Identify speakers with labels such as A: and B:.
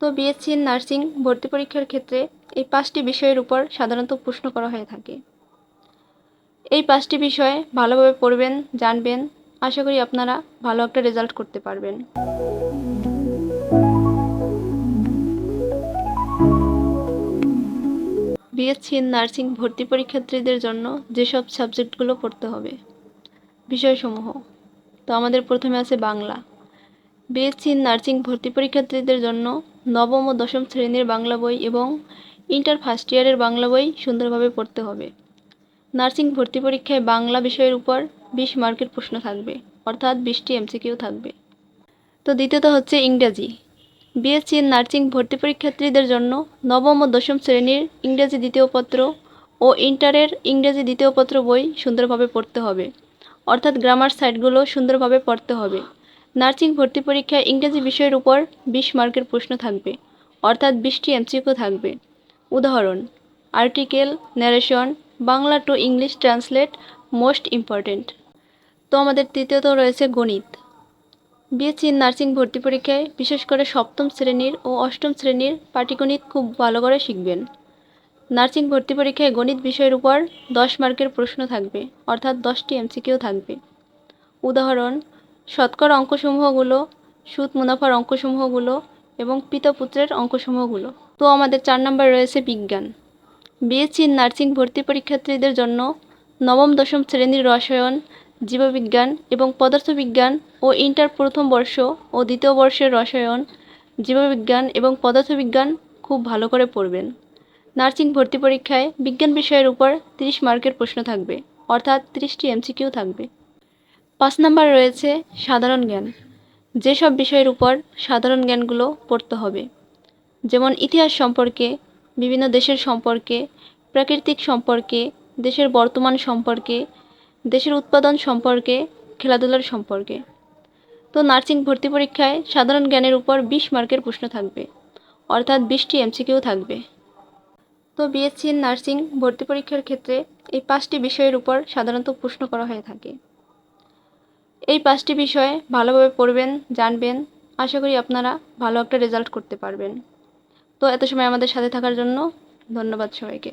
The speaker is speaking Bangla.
A: তো বিএসসি নার্সিং ভর্তি পরীক্ষার ক্ষেত্রে এই পাঁচটি বিষয়ের উপর সাধারণত প্রশ্ন করা হয়ে থাকে। এই পাঁচটি বিষয়ে ভালোভাবে পড়বেন, জানবেন। আশা করি আপনারা ভালো একটা রেজাল্ট করতে পারবেন। বিএসসি নার্সিং ভর্তি পরীক্ষার্থীদের জন্য যেসব সাবজেক্টগুলো পড়তে হবে। বিষয়সমূহ। তো আমাদের প্রথমে আছে বাংলা। বিএসসি নার্সিং ভর্তি পরীক্ষার্থীদের জন্য নবম ও দশম শ্রেণির বাংলা বই এবং ইন্টার ফার্স্ট ইয়ারের বাংলা বই সুন্দরভাবে পড়তে হবে। নার্সিং ভর্তি পরীক্ষায় বাংলা বিষয়ের উপর বিশ মার্কের প্রশ্ন থাকবে, অর্থাৎ বিশটি এমসিকিউ থাকবে। তো দ্বিতীয়ত হচ্ছে ইংরাজি। বিএসসি নার্সিং ভর্তি পরীক্ষার্থীদের জন্য নবম ও দশম শ্রেণির ইংরেজি দ্বিতীয় পত্র ও ইন্টারের ইংরেজি দ্বিতীয় পত্র বই সুন্দরভাবে পড়তে হবে, অর্থাৎ গ্রামার সাইটগুলো সুন্দরভাবে পড়তে হবে। নার্সিং ভর্তি পরীক্ষায় ইংরেজি বিষয়ের উপর বিশ মার্কের প্রশ্ন থাকবে, অর্থাৎ বিশটি এমসিকিউ থাকবে। উদাহরণ, article, narration, Bangla to English translate most important. তো আমাদের তৃতীয়ত রয়েছে গণিত। বিএসসি নার্সিং ভর্তি পরীক্ষায় বিশেষ করে সপ্তম শ্রেণির ও অষ্টম শ্রেণির পাটিগণিত খুব ভালো করে শিখবেন। নার্সিং ভর্তি পরীক্ষায় গণিত বিষয়ের উপর দশ মার্কের প্রশ্ন থাকবে, অর্থাৎ দশটি এমসিকিউ থাকবে। উদাহরণ শতকরা অঙ্কসমূহগুলো সুদ মুনাফার অঙ্কসমূহগুলো এবং পিতাপুত্রের অঙ্কসমূহগুলো। তো আমাদের চার নম্বর রয়েছে বিজ্ঞান। বিএসসি নার্সিং ভর্তি পরীক্ষার্থীদের জন্য নবম, দশম শ্রেণির রসায়ন, জীববিজ্ঞান এবং পদার্থবিজ্ঞান ও ইন্টার প্রথম বর্ষ ও দ্বিতীয় বর্ষের রসায়ন, জীববিজ্ঞান এবং পদার্থবিজ্ঞান খুব ভালো করে পড়বেন। নার্সিং ভর্তি পরীক্ষায় বিজ্ঞান বিষয়ের উপর তিরিশ মার্কের প্রশ্ন থাকবে, অর্থাৎ তিরিশটি এমসিকিউ থাকবে। পাঁচ নাম্বার রয়েছে সাধারণ জ্ঞান। যেসব বিষয়ের উপর সাধারণ জ্ঞানগুলো পড়তে হবে। যেমন ইতিহাস সম্পর্কে, বিভিন্ন দেশের সম্পর্কে, প্রাকৃতিক সম্পর্কে, দেশের বর্তমান সম্পর্কে, দেশের উৎপাদন সম্পর্কে, খেলাধুলার সম্পর্কে। তো নার্সিং ভর্তি পরীক্ষায় সাধারণ জ্ঞানের উপর বিশ মার্কের প্রশ্ন থাকবে। অর্থাৎ বিশটি এমসিকিউ থাকবে। তো বিএসসি নার্সিং ভর্তি পরীক্ষার ক্ষেত্রে এই পাঁচটি বিষয়ের উপর সাধারণত প্রশ্ন করা হয়ে থাকে। এই পাঁচটি বিষয়ে ভালোভাবে পড়বেন, জানবেন। আশা করি আপনারা ভালো একটা রেজাল্ট করতে পারবেন। তো এত সময় আমাদের সাথে থাকার জন্য ধন্যবাদ সবাইকে।